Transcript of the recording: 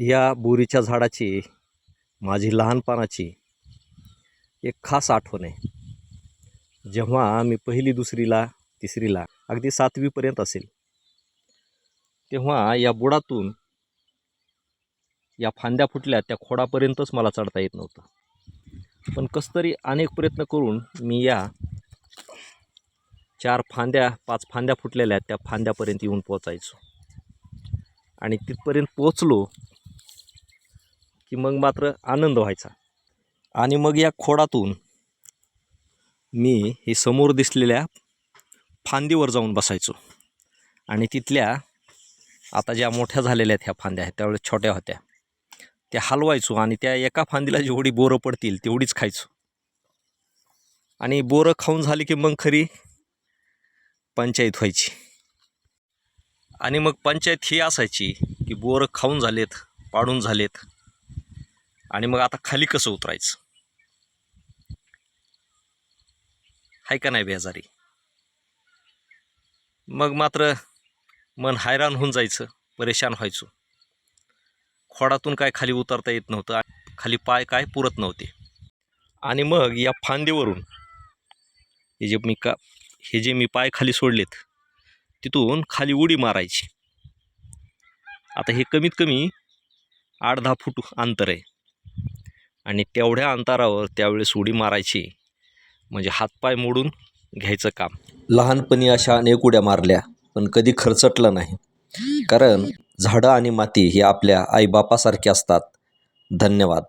या बोरीच्या झाडाची माझी लहानपणाची एक खास आठवण आहे. जेव्हा मी पहिली दुसरीला तिसरीला अगदी सातवीपर्यंत असेल तेव्हा या बुडातून या फांद्या फुटल्या त्या खोडापर्यंतच मला चढता येत नव्हतं. पण कसतरी अनेक प्रयत्न करून मी या चार फांद्या पाच फांद्या फुटलेल्या त्या फांद्यापर्यंत येऊन पोचायचो आणि तिथपर्यंत पोचलो की मग मात्र आनंद व्हायचा. आणि मग या खोडातून मी हे समोर दिसलेल्या फांदीवर जाऊन बसायचो. आणि तिथल्या आता ज्या मोठ्या झालेल्या आहेत ह्या फांद्या आहेत त्यावेळेस छोट्या होत्या. त्या हलवायचो आणि त्या एका फांदीला जेवढी बोरं पडतील तेवढीच खायचो. आणि बोरं खाऊन झाली की मग खरी पंचायत व्हायची. आणि मग पंचायत ही असायची की बोरं खाऊन झालेत पाडून झालेत. आणि मग आता खाली कसं उतरायचं? हाय का नाही बेजारी? मग मात्र मन हैराण होऊन जायचं परेशान व्हायचो. खोडातून काय खाली उतरता येत नव्हतं खाली पाय काय पुरत नव्हते. आणि मग या फांदीवरून हे जे मी का हे जे मी पाय खाली सोडलेत तिथून खाली उडी मारायची. आता हे कमीत कमी आठ दहा फूट अंतर आहे. आणि तेवढ्या अंतरावर त्यावेळेस उडी मारायची. म्हणजे हातपाय मोडून घ्यायचं काम. लहानपणी अशा अनेक उड्या मारल्या पण कधी खरचटलं नाही. कारण झाडं आणि माती ही आपल्या आईबापासारखी असतात. धन्यवाद.